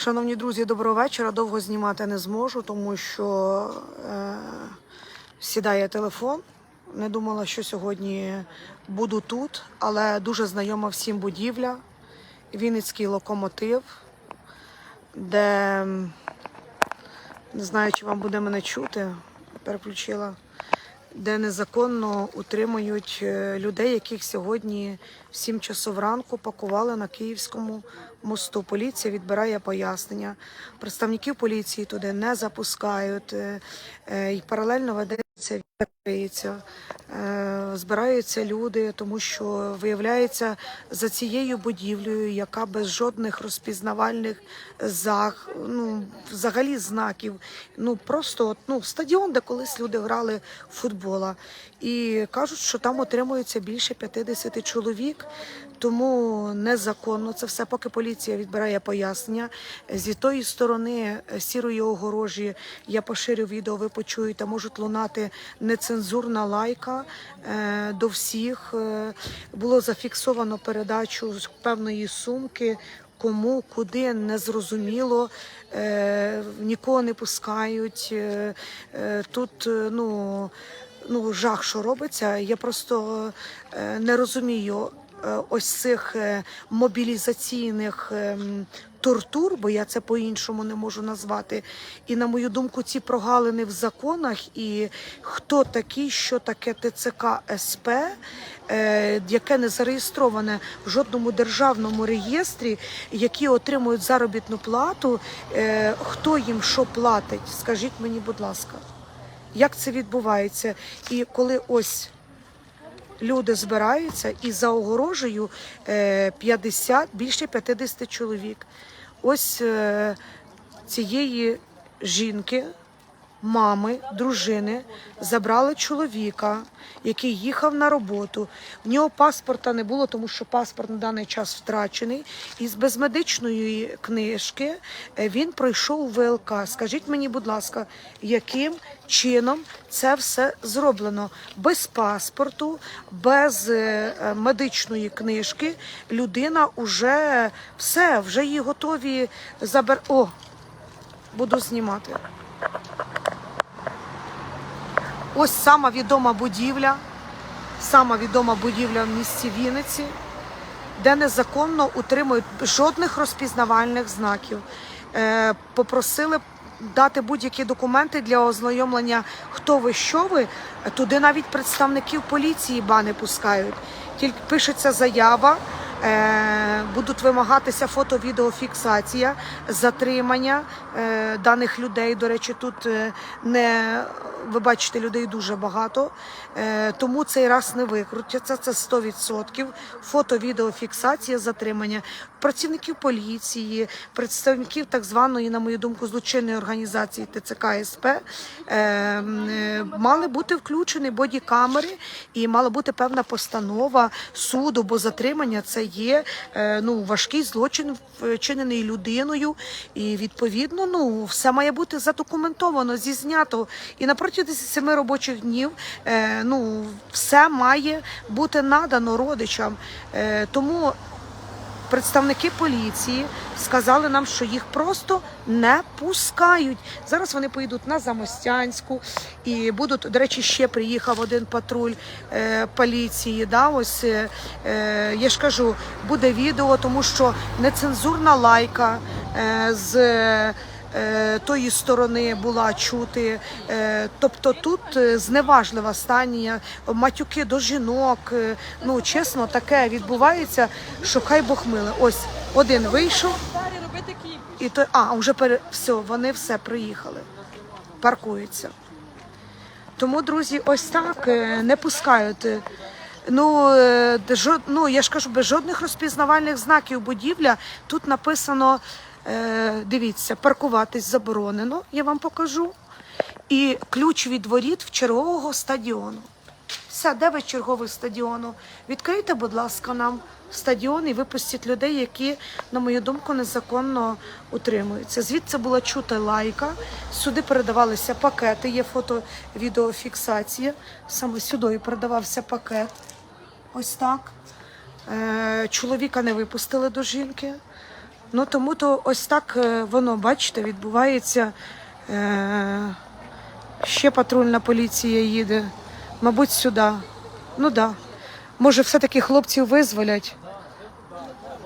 Шановні друзі, доброго вечора. Довго знімати не зможу, тому що е, сідає телефон. Не думала, що сьогодні буду тут, але дуже знайома всім будівля. Вінницький локомотив, де не знаю, чи вам буде мене чути. Переключила. Де незаконно утримують е, людей, яких сьогодні в 7 часов ранку пакували на Київському мосту. Поліція відбирає пояснення. Представників поліції туди не запускають. е, е, І паралельно ведеться відкриється. Е, Збираються люди, тому що виявляється за цією будівлею, яка без жодних розпізнавальних зах, ну взагалі знаків. Ну просто от, ну стадіон, де колись люди грали футбола, і кажуть, що там отримується більше 50 чоловік. Тому незаконно це все, поки поліція відбирає пояснення. Зі тої сторони е, сірої огорожі я поширю відео, ви почуєте, можуть лунати нецензурна лайка е, до всіх. Е, було зафіксовано передачу з певної сумки. Кому, куди не зрозуміло, е, нікого не пускають. Е, тут ну, ну, жах, що робиться. Я просто е, не розумію ось цих е, мобілізаційних ем, тортур, бо я це по-іншому не можу назвати. І на мою думку, ці прогалини в законах і хто такий, що таке ТЦК СП, е, яке не зареєстроване в жодному державному реєстрі, які отримують заробітну плату, е, хто їм що платить? Скажіть мені, будь ласка, як це відбувається? І коли ось люди збираються і за огорожею е, 50, більше 50 чоловік. Ось е, цієї жінки, мами, дружини забрали чоловіка, який їхав на роботу. В нього паспорта не було, тому що паспорт на даний час втрачений. І з безмедичної книжки е, він пройшов ВЛК. Скажіть мені, будь ласка, яким чином це все зроблено? Без паспорту, без е, е, медичної книжки людина вже все, вже її готові забер. О, буду знімати. Ось сама відома будівля, сама відома будівля в місті Вінниці, де незаконно утримують жодних розпізнавальних знаків. Е, попросили дати будь-які документи для ознайомлення, хто ви, що ви. Туди навіть представників поліції ба не пускають. Тільки пишеться заява. Е, будуть вимагатися фото-відеофіксація, затримання е, даних людей. До речі, тут е, не ви бачите, людей дуже багато, е, тому цей раз не викрутяться. Це 100%. Фото-відеофіксація, затримання працівників поліції, представників так званої, на мою думку, злочинної організації ТЦК СП е, е, мали бути включені бодікамери і мала бути певна постанова суду, бо затримання це є ну, важкий злочин, вчинений людиною, і відповідно ну, все має бути задокументовано, зізнято. І на протязі семи робочих днів е, ну, все має бути надано родичам. Е, тому представники поліції сказали нам, що їх просто не пускають. Зараз вони поїдуть на Замостянську і будуть, до речі, ще приїхав один патруль е, поліції. Да, ось я ж кажу, буде відео, тому що нецензурна лайка з. Е, Тої сторони була чути, Е, тобто тут е, зневажлива станія, матюки до жінок. Ну чесно, таке відбувається, що хай Бог миле. Ось один вийшов, і то а вже пере все, вони все приїхали, паркуються. Тому, друзі, ось так не пускають. Ну, жод, ну я ж кажу, без жодних розпізнавальних знаків будівля. Тут написано, дивіться, паркуватись заборонено, я вам покажу. І ключ від воріт в чергового стадіону. Все, де ви черговий стадіону? Відкрийте, будь ласка, нам стадіон і випустіть людей, які, на мою думку, незаконно утримуються. Звідси була чута лайка, сюди передавалися пакети, є фото-відеофіксація. Саме сюди передавався пакет. Ось так. Е, чоловіка не випустили до жінки. Ну тому то ось так е, воно, бачите, відбувається. Е, ще патрульна поліція їде. Мабуть, сюди. Ну да. Може, все-таки хлопців визволять.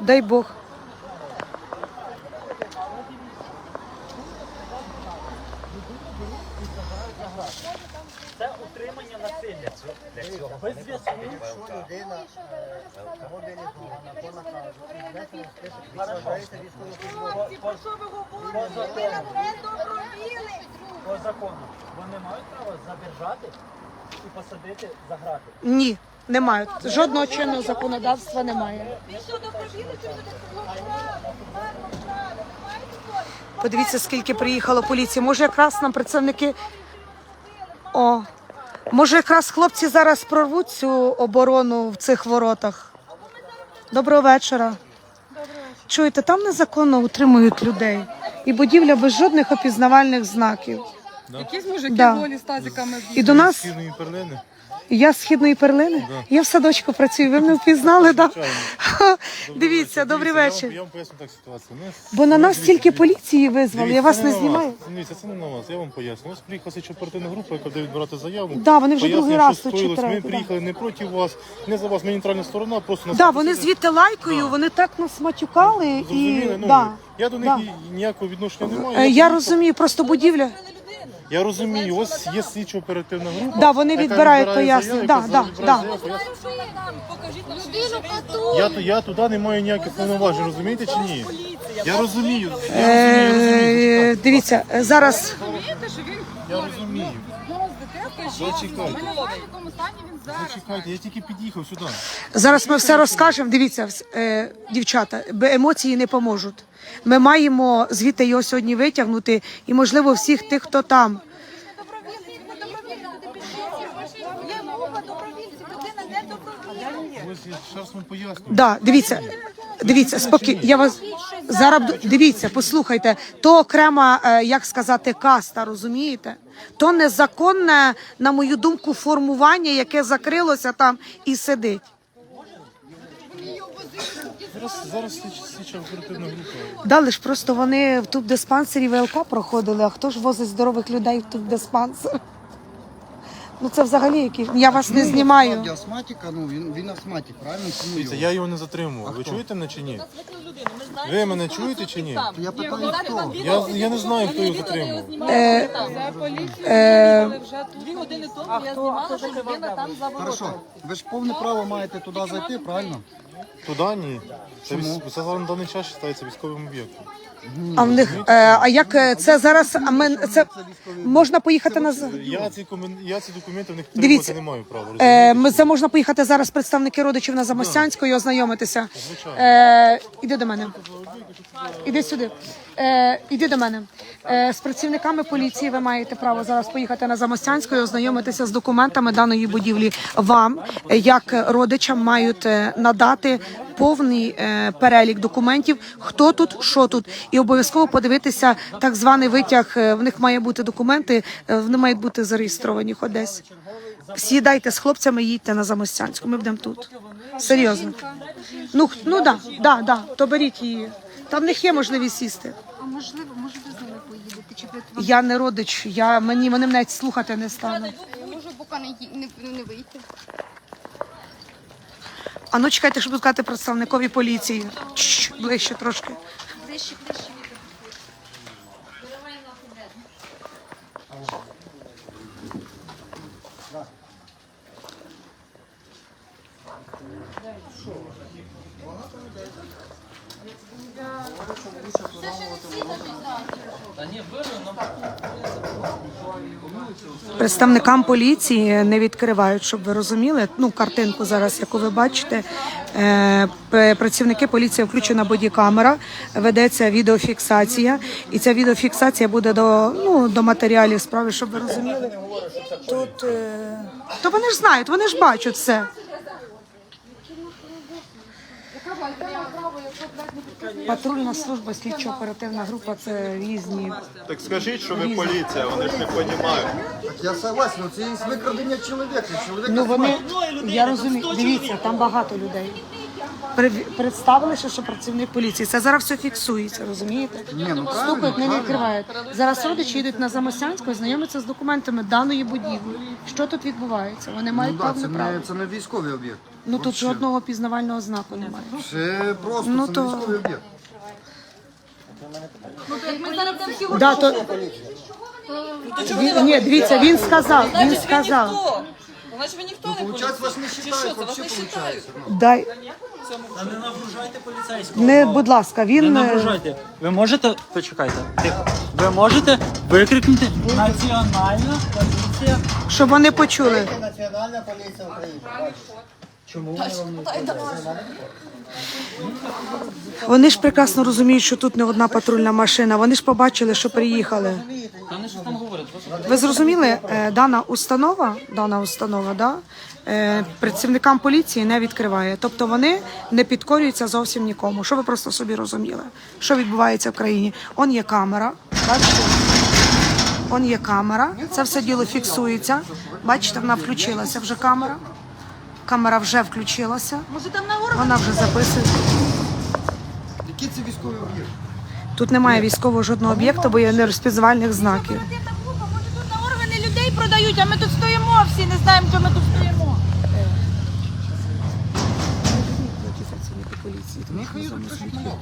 Дай Бог. Без зв'язку. Хлопці, про що ви говорите? Ви нам не добровіли. По закону. Вони мають право задержати і посадити за грати. Ні, не мають. Жодного чинного законодавства немає. Ви що добровіли, чи будете правильно, правильно, правильно. Ви? Подивіться, скільки приїхало поліції. Може, якраз нам представники. О, може, якраз хлопці зараз прорвуть цю оборону в цих воротах. Доброго вечора. Чуєте, там незаконно утримують людей. І будівля без жодних опізнавальних знаків. Якісь мужики Да. голі з тазиками. І до нас перлини. Я з східної перлини. Я в садочку працюю. Ви мене впізнали, так? Да? Дивіться, добрий вечір. Я вам, поясню так ситуацію. Бо на нас тільки поліції визвали. Я вас не знімаю. Дивіться, це не на вас, я вам поясню. Ось приїхала слідчо група, яка буде відбирати заяву. Да, вони вже другий раз тут. Ми приїхали не проти вас, не за вас, ми нейтральна сторона, просто нас Да, вони звідти лайкою, вони так нас матюкали і Ну, да. Я до них ніякого відношення не маю. Е, Я розумію, просто будівля. Я розумію, ось є слідчо оперативна група. Да, вони яка відбирають відбирає пояснення. Да, яка да, да. Людину катують. Я, ту- я туди не маю ніяких повноважень, розумієте чи ні? Я розумію. Я розумію, розумію. Е, Дивіться, е, зараз Розумієте, що він Я розумію. Зараз. Ми не знаємо, в якому стані він зараз. Зачекайте, я тільки під'їхав сюди. зараз ми все розкажемо. Дивіться, е, дівчата, емоції не поможуть. Ми маємо звідти його сьогодні витягнути, і можливо всіх тих, хто там. Добровільці, не добровільці, люди пішли. Є мова добровільців, людина не добровільна. Ось я ще вам поясню. Да, дивіться, дивіться, спокій. Я вас зараз дивіться, послухайте. То окрема, е, як сказати, каста, розумієте? То незаконне, на мою думку, формування, яке закрилося там і сидить. Зараз, зараз слідча, слідча оперативна група. Далі ж просто вони в тубдиспансері ВЛК проходили, а хто ж возить здорових людей в тубдиспансер? Ну це взагалі які. Я вас не знімаю. Насправді астматика, ну він, він астматик, правильно? Дивіться, його? я його не затримував. Ви чуєте мене чи ні? Ви мене чуєте чи ні? Я питаю, хто? Я, я не знаю, хто його затримував. Е, е, вже дві години тому я знімала, що людина там за Хорошо, ви ж повне право маєте туди зайти, правильно? Туди ні. Це, віс- це зараз на даний час вважається військовим об'єктом. а в них, е, а як е, це зараз? А ми це можна поїхати на з- Я ці, комен- я ці документи в них Дивіться, не маю права. Е, розумієте? ми це можна поїхати зараз представники родичів на Замостянську і ознайомитися. Е, іди до мене. Іди сюди. Е, іди до мене. Е, з працівниками поліції ви маєте право зараз поїхати на Замостянську і ознайомитися з документами даної будівлі. Вам, е, як родичам, мають е, надати повний е, перелік документів, хто тут, що тут, і обов'язково подивитися так званий витяг. е, В них має бути документи, вони мають бути зареєстровані хоч десь. Сідайте з хлопцями, їдьте на Замостянську. Ми будемо тут. Серйозно. Ну, ну да, да, да, то беріть її. Там в них є можливість сісти. А можливо, може ви з ними поїдете? Чи ви Я не родич, я мені вони навіть слухати не стануть. може поки не, ї- не, не вийти? А ну чекайте, щоб сказати представникові поліції. Чш, ближче трошки. Ближче, ближче. Представникам поліції не відкривають, щоб ви розуміли. Ну, картинку зараз, яку ви бачите. Е, працівники поліції включена бодікамера, ведеться відеофіксація, і ця відеофіксація буде до, ну, до матеріалів справи, щоб ви розуміли. Тут е... то вони ж знають, вони ж бачать все. Патрульна служба, слідчо-оперативна група це різні. Так скажіть, що ви поліція, вони ж не розуміють. Так я согласен, це є викрадення чоловіка. Чоловік Ну вони я розумію. Дивіться, там багато людей. При- Представилися, що працівник поліції. Це зараз все фіксується, розумієте? Ні, ну правильно, не відкривають. Зараз родичі йдуть на Замосянську і знайомляться з документами даної будівлі. Що тут відбувається? Вони Ну, мають да, повне це, право. не, це не військовий об'єкт. Ну тут жодного пізнавального знаку немає. Це просто Ну, це то- не військовий об'єкт. Ми зараз будемо всі Да, то... Він- Ні, дивіться, він сказав, він сказав. Значить, ви ніхто не Получається, вас не Чи що, це вас взагалі не вважають? виходить. Дай, Та не нагружайте поліцейського. не, будь ласка, Не він... е, нагружайте. Ви можете, почекайте, тихо. Ви можете викрикнути Національна поліція. Щоб вони почули. Національна поліція України. Чому вони вам не Вони ж прекрасно розуміють, що тут не одна патрульна машина. Вони ж побачили, що приїхали. Та вони що там говорять? Ви зрозуміли, е, дана установа, дана установа, да, працівникам поліції не відкриває. Тобто вони не підкорюються зовсім нікому. Що ви просто собі розуміли? Що відбувається в країні? Он є камера, бачите? Он є камера, це все діло фіксується. Бачите, вона включилася вже камера. Камера вже включилася. Може там на? Вона вже записує. Який це військовий об'єкт? Тут немає військового жодного об'єкту, бо є нерозпізнавальних знаків. Може тут на органи людей продають, а ми тут стоїмо всі, не знаємо, що ми тут стоїмо.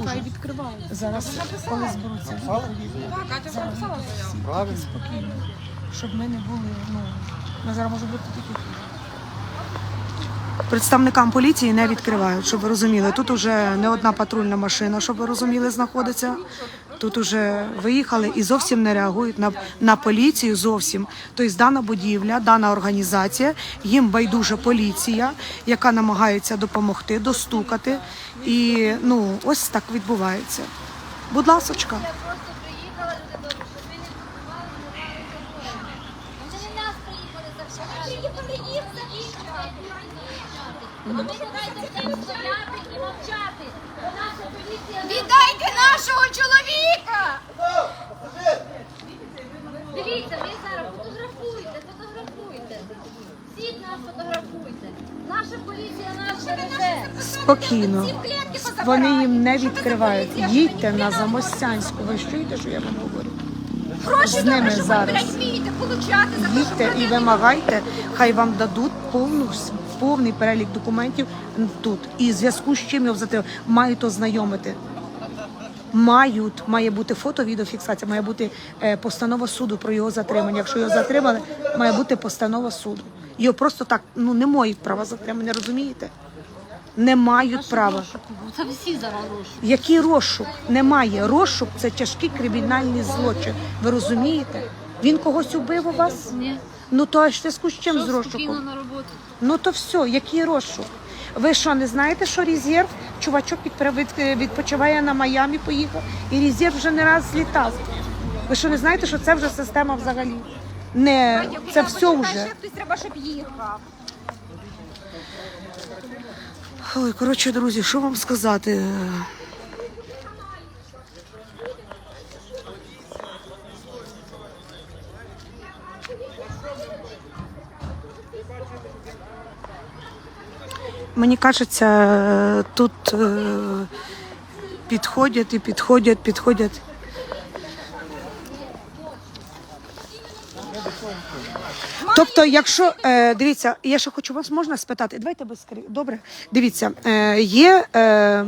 Хай відкривають. Зараз, коли зберуться, Катя вже написала заяву. Щоб ми не були. Ну, ми зараз може бути такі. Представникам поліції не відкривають, щоб ви розуміли. Тут уже не одна патрульна машина, щоб ви розуміли, знаходиться. Тут уже виїхали і зовсім не реагують на, на поліцію. Зовсім. Тобто дана будівля, дана організація, їм байдуже поліція, яка намагається допомогти, достукати. І ну ось так відбувається. Будь ласочка. Вони не дайте і мовчати. Віддайте нашого чоловіка! Дивіться, ви зараз фотографуйте, фотографуйте. Всіх нас фотографуйте. Наша поліція нас береже. Спокійно. Вони їм не відкривають. Їдьте на Замостянську. Ви ж чуєте, що я вам говорю? Гроші З ними добре, що ви, зараз. блядь, вмієте получати за те, що Їдьте і вимагайте, хай вам дадуть повну повний перелік документів тут. І в зв'язку з чим його взяти, мають ознайомити. Мають, має бути фото, відеофіксація, має бути е, постанова суду про його затримання. Якщо його затримали, має бути постанова суду. Його просто так ну не мають права затримання, розумієте? Не мають права. Це всі зараз гроші. Який розшук? Немає. Розшук це тяжкий кримінальний злочин. Ви розумієте? Він когось убив у вас? Ні. Ну то аж в зв'язку з чим з розшуком? на роботу. Ну то все, який розшук? Ви що, не знаєте, що резерв? Чувачок відпра- від- відпочиває на Майамі, поїхав, і резерв вже не раз злітав. Ви що не знаєте, що це вже система взагалі? Не, це все вже. Ще хтось треба, щоб їхав. Ой, коротше, друзі, що вам сказати? Мені кажеться, тут е, підходять і підходять, підходять. Тобто, якщо е, дивіться, я ще хочу вас можна спитати. Давайте без скрі- Добре, дивіться, е, є е,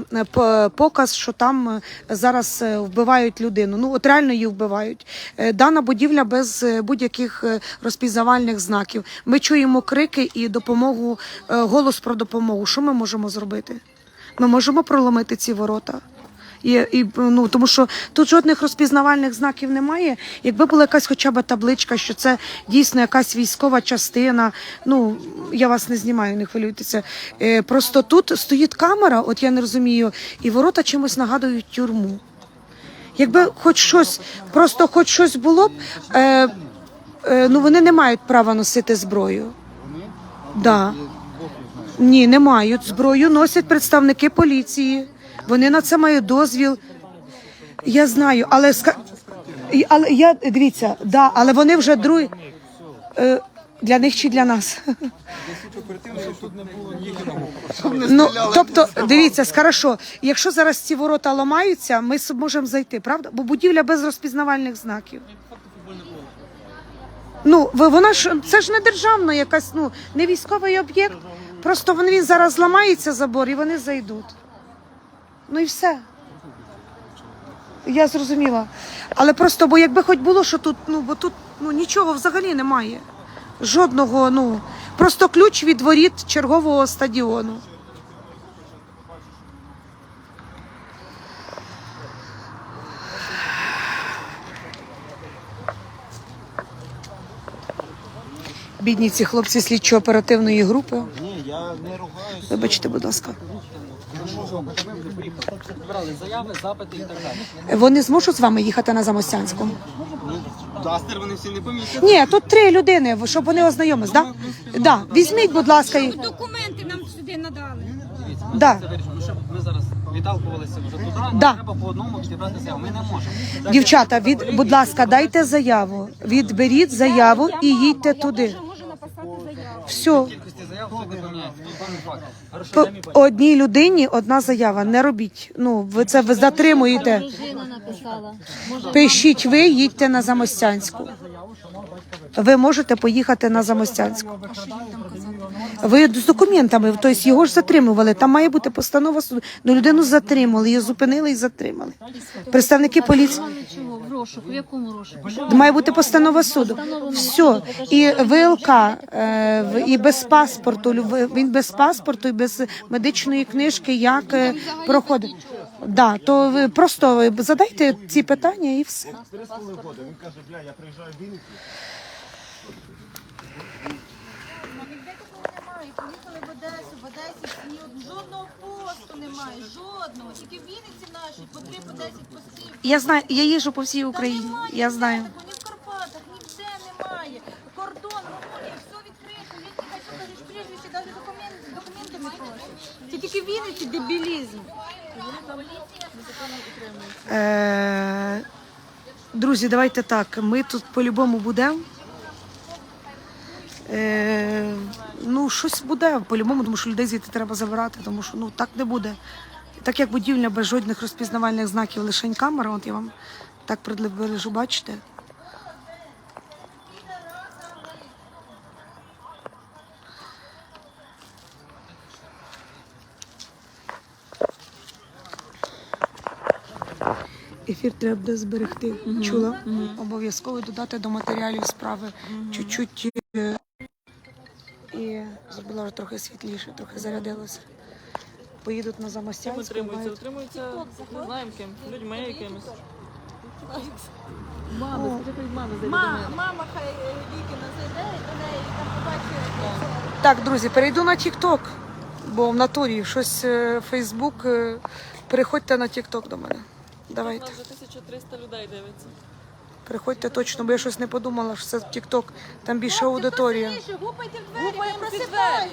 показ, що там е, зараз вбивають людину. Ну от реально її вбивають. Дана будівля без будь-яких розпізнавальних знаків. Ми чуємо крики і допомогу, голос про допомогу. Що ми можемо зробити? Ми можемо проломити ці ворота. І, і, ну, тому що тут жодних розпізнавальних знаків немає. Якби була якась хоча б табличка, що це дійсно якась військова частина. Ну я вас не знімаю, не хвилюйтеся. Е, просто тут стоїть камера, от я не розумію, і ворота чимось нагадують тюрму. Якби хоч щось, просто хоч щось було б, е, е, ну вони не мають права носити зброю. Да. Ні, не мають. Зброю носять представники поліції. Вони на це мають дозвіл. Я знаю, але ска- але я дивіться, да, але вони вже другі. Е, Для них чи для нас? Ну, тобто, дивіться, хорошо, якщо зараз ці ворота ламаються, ми с- можемо зайти, правда? Бо будівля без розпізнавальних знаків. Ну, ви- вона ж це ж не державна якась, ну не військовий об'єкт. Просто він, він зараз зламається забор і вони зайдуть. Ну і все. Я зрозуміла. Але просто, бо якби хоч було, що тут, ну бо тут ну нічого взагалі немає. Жодного, ну просто ключ від воріт чергового стадіону. Бідні ці хлопці групи. Ні, я не ругаюся. Вибачте, будь ласка. Брали заяви, запити і так далі. Вони зможуть з вами їхати на Замостянську? Дастер вони всі не помітять. Ні, тут три людини, щоб вони ознайомились, да? Да. Візьміть, будь ласка, і... Документи нам сюди надали. да. Це вирішимо, щоб ми зараз відталкувалися вже туди, Да. треба по одному підібрати заяву. Ми не можемо. Так, Дівчата, від, будь ласка, дайте заяву. Відберіть заяву і їдьте туди. Можу написати заяву. Все. По одній людині одна заява. Не робіть. Ну, ви це ви затримуєте. Пишіть ви, їдьте на Замостянську. Ви можете поїхати на Замостянську. Ви з документами, тобто його ж затримували. Там має бути постанова суду. Ну, людину затримали, її зупинили і затримали. Представники поліції. Чого? В розшуку? В якому розшуку? Має бути постанова суду. Все. І ВЛК, е, в- і без паспорту. лю- Він без паспорту і без медичної книжки, як е, проходить. Да, то ви просто ви задайте ці питання і все. Ніде такого немає. Поїхали в Одесу, в Одесі ні жодного посту немає, жодного. Тільки в Вінниці наші по три, по десять постів. Я знаю, я їжджу по всій Україні. Я знаю. Ні в Карпатах, ніде немає. Кордон, Румунія, все відкрито. Є хай що кажеш прізвище, навіть документи, документи не просять. Це тільки в Вінниці дебілізм. Е, друзі, давайте так. Ми тут по-любому будемо. Е, ну, щось буде по-любому, тому що людей звідти треба забирати, тому що ну так не буде. Так як будівля без жодних розпізнавальних знаків, лише камера, от я вам так приближу, бачите. Ефір треба буде зберегти. Чула? Обов'язково додати до матеріалів справи чуть-чуть. І зробила вже трохи світліше, трохи зарядилося. Поїдуть на Замостянську. Утримуються, мають- утримуються, не знаємо ким, людьми якимись. Мама, мама хай е, Вікіна зайде і до неї там побачить. Так, друзі, перейду на TikTok, бо в натурі щось е, Фейсбук. е, Переходьте на TikTok до мене. Давайте. Нас вже 1300 людей дивиться. Приходьте точно, бо я щось не подумала, що це TikTok. Там більше аудиторія. Гупайте в двері,